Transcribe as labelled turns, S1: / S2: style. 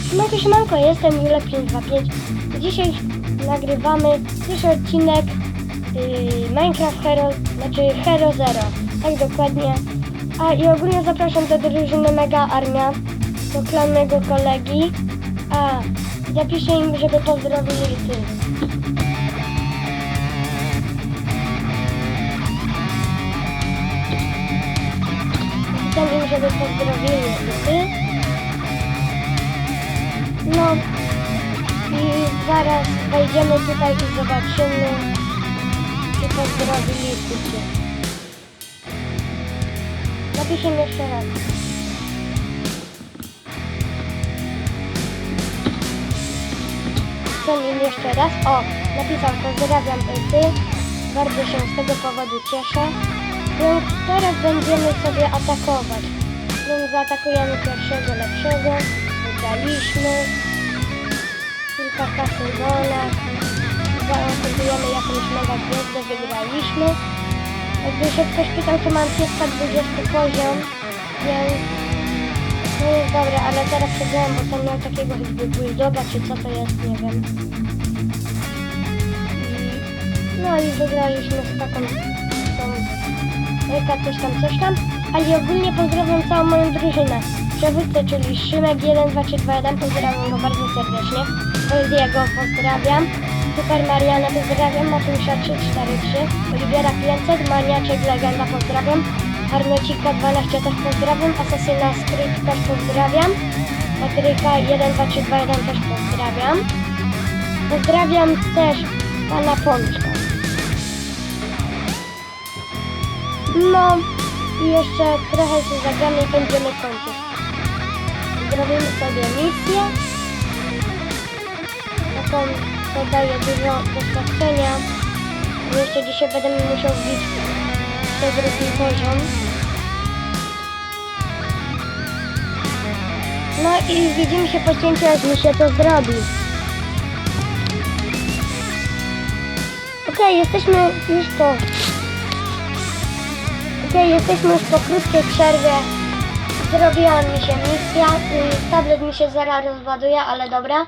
S1: Siemanko, siemanko, jestem Julek525. Dzisiaj nagrywamy pierwszy odcinek yy, Minecraft Hero, znaczy Hero Zero. Tak dokładnie. A i ogólnie zapraszam do drużyny Mega Armia, do mego kolegi. A zapiszę im, żeby pozdrowili ty. Napisałem im, żeby pozdrowili ty. No i zaraz wejdziemy tutaj i zobaczymy, czy pozdrowili cię. Napiszę jeszcze raz. Im jeszcze raz. O, napisał pozdrawiam ty. Bardzo się z tego powodu cieszę. Więc teraz będziemy sobie atakować. Więc zaatakujemy pierwszego lepszego. Wygraliśmy. Kilka kasy gola. Zaatakujemy jakąś mega gwiazdę. Wygraliśmy. Jakby się ktoś pytał, to mam 320 poziom. Więc no jest dobre, ale teraz przegrałem, bo tam miał takiego jakby bulldoga, czy co to jest, nie wiem. No i wygraliśmy z taką, tą Ryka coś tam, coś tam. Ale ogólnie pozdrawiam całą moją drużynę. Przewódcę, czyli Szymek 1, 2, 3, 2, 1, pozdrawiam go bardzo serdecznie. Diego pozdrawiam. Super Mariana pozdrawiam, Matusza 3, 4, 3, Oliwiera 500, Maniaczek Legenda pozdrawiam. Arnocika 12 też pozdrawiam, Asasyna Skryt też pozdrawiam. Patryka 1, 2, 3, 2, 1 też pozdrawiam. Pozdrawiam też pana Pączka. No i jeszcze trochę się zagramy i będziemy kończyć. Zrobimy sobie misję. Taką to daje dużo doświadczenia. Jeszcze dzisiaj będę musiał wbić drugi poziom. No i widzimy się po cięciu, jak mi się to zrobi. Okej, jesteśmy już po... Okej, jesteśmy już po krótkiej przerwie. Zrobiła mi się misja. y, Tablet mi się zaraz rozładuje, ale dobra.